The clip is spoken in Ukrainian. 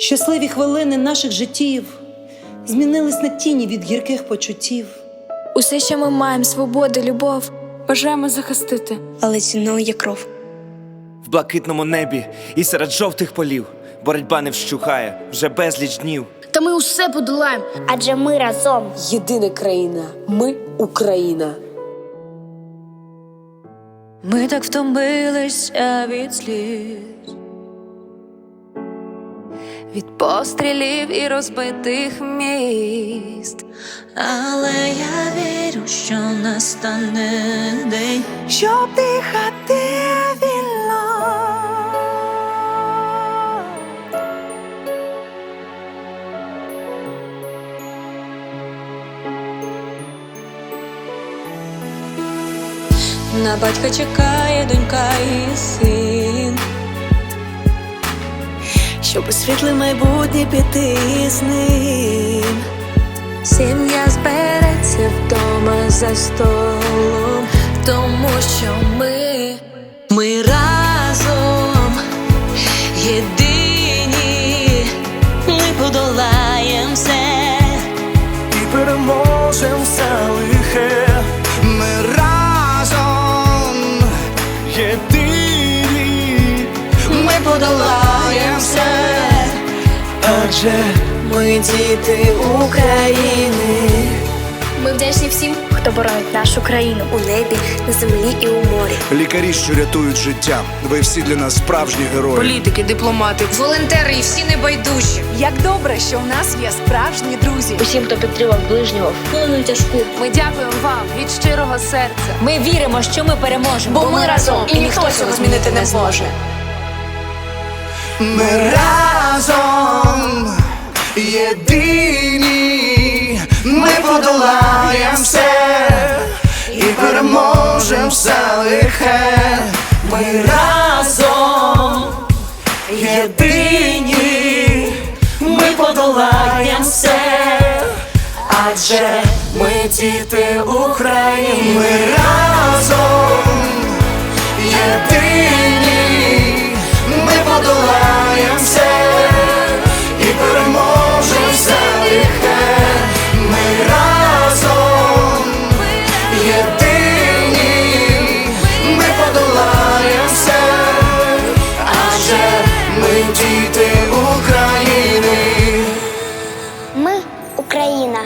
Щасливі хвилини наших життів змінились на тіні від гірких почуттів. Усе, що ми маємо, свободу, любов, бажаємо захистити. але ціною є кров. В блакитному небі і серед жовтих полів боротьба не вщухає вже безліч днів. Та ми усе подолаємо. Адже ми разом. Єдина країна. Ми Україна. Ми так втомилися від сліз, від пострілів і розбитих міст. Але я вірю, що настане день, щоб дихати вільно. На батька чекає донька і син, щоб у світле майбутнє піти з ним. Сім'я збереться вдома за столом, тому що ми, ми разом єдині, ми подолаєм все. І переможем все Адже Ми діти України. Ми вдячні всім, хто боронить нашу країну. У небі, на землі і у морі. Лікарі, що рятують життя. Ви всі для нас справжні герої. Політики, дипломати, Волонтери і всі небайдужі. як добре, що в нас є справжні друзі. Усім, хто підтримав ближнього, хвилину тяжку. Ми дякуємо вам від щирого серця. Ми віримо, що ми переможемо. Бо ми разом, і ніхто цього змінити не зможе. Ми разом єдині. Ми подолаєм все і переможем все лихе. Ми разом єдині. Ми подолаєм все. Адже ми діти України. Україна.